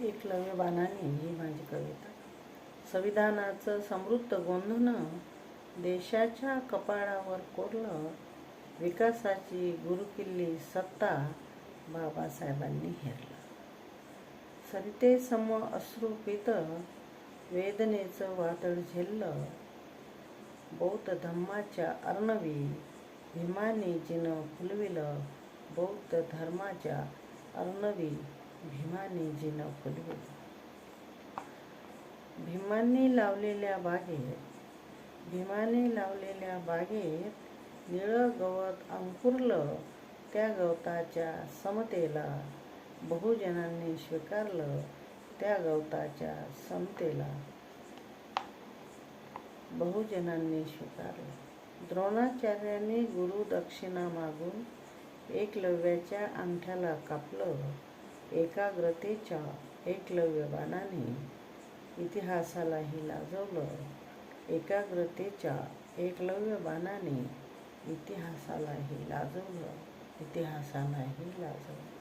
एकलव्य बाणाने ही माझी कविता. संविधानाचं समृद्ध गोंधन देशाच्या कपाळावर कोरलं विकासाची गुरुकिल्ली सत्ता बाबासाहेबांनी हेरलं. सरितेसम अश्रुपित अश्रू पित वेदनेचं वादळ झेललं. बौद्ध धम्माच्या अर्णवी भीमाने जिनं फुलविलं बौद्ध धर्माच्या अर्णवी भीमाने जी फुलविलं भीमांनी लावलेल्या बागेत भीमाने लावलेल्या बागेत निळं गवत अंकुरलं त्या गवताच्या समतेला बहुजनांनी स्वीकारलं त्या गवताच्या समतेला बहुजनांनी स्वीकारलं. द्रोणाचार्यांनी गुरु दक्षिणा मागून एकलव्याच्या अंगठ्याला कापलं एकाग्रतेच्या एकलव्यबाणाने इतिहासालाही लाजवलं. एकाग्रतेच्या एकलव्यबाणाने इतिहासालाही लाजवलं. इतिहासालाही लाजवलं.